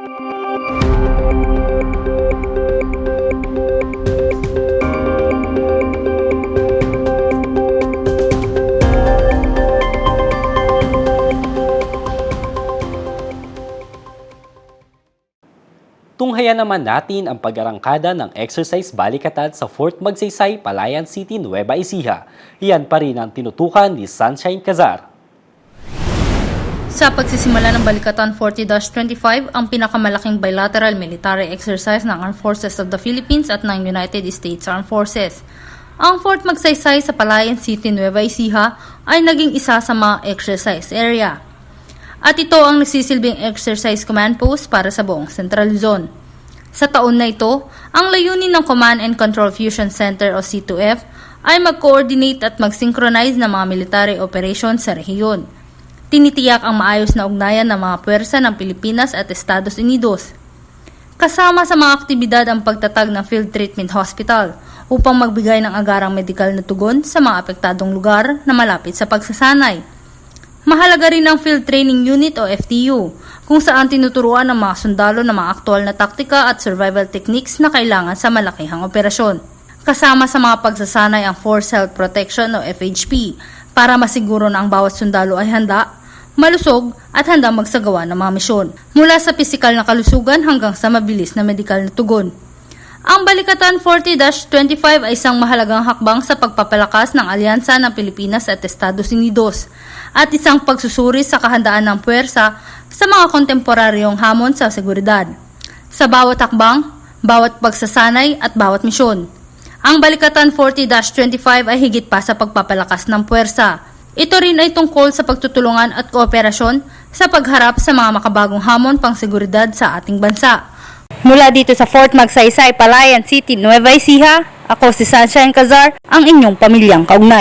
Tunghayan naman natin ang pag-arangkada ng exercise balikatan sa Fort Magsaysay, Palayan City, Nueva Ecija. Iyan pa rin ang tinutukan ni Sunshine Cazar. Sa pagsisimula ng Balikatan 40-25, ang pinakamalaking bilateral military exercise ng Armed Forces of the Philippines at ng United States Armed Forces. Ang Fort Magsaysay sa Palayan City, Nueva Ecija ay naging isa sa mga exercise area. At ito ang nagsisilbing exercise command post para sa buong Central Zone. Sa taon na ito, ang layunin ng Command and Control Fusion Center o C2F ay mag-coordinate at mag-synchronize ng mga military operations sa rehiyon. Tinitiyak ang maayos na ugnayan ng mga puwersa ng Pilipinas at Estados Unidos. Kasama sa mga aktibidad ang pagtatag ng Field Treatment Hospital upang magbigay ng agarang medikal na tugon sa mga apektadong lugar na malapit sa pagsasanay. Mahalaga rin ang Field Training Unit o FTU, kung saan tinuturuan ng mga sundalo ng mga aktual na taktika at survival techniques na kailangan sa malakihang operasyon. Kasama sa mga pagsasanay ang Force Health Protection o FHP para masiguro na ang bawat sundalo ay handa, malusog at handa magsagawa ng mga misyon. Mula sa pisikal na kalusugan hanggang sa mabilis na medikal na tugon. Ang Balikatan 40-25 ay isang mahalagang hakbang sa pagpapalakas ng alyansa ng Pilipinas at Estados Unidos at isang pagsusuri sa kahandaan ng puwersa sa mga kontemporaryong hamon sa seguridad. Sa bawat hakbang, bawat pagsasanay at bawat misyon. Ang Balikatan 40-25 ay higit pa sa pagpapalakas ng puwersa. Ito rin ay tungkol sa pagtutulungan at kooperasyon sa pagharap sa mga makabagong hamon pang seguridad sa ating bansa. Mula dito sa Fort Magsaysay, Palayan City, Nueva Ecija, ako si Sunshine Cazar, ang inyong pamilyang kaugnay.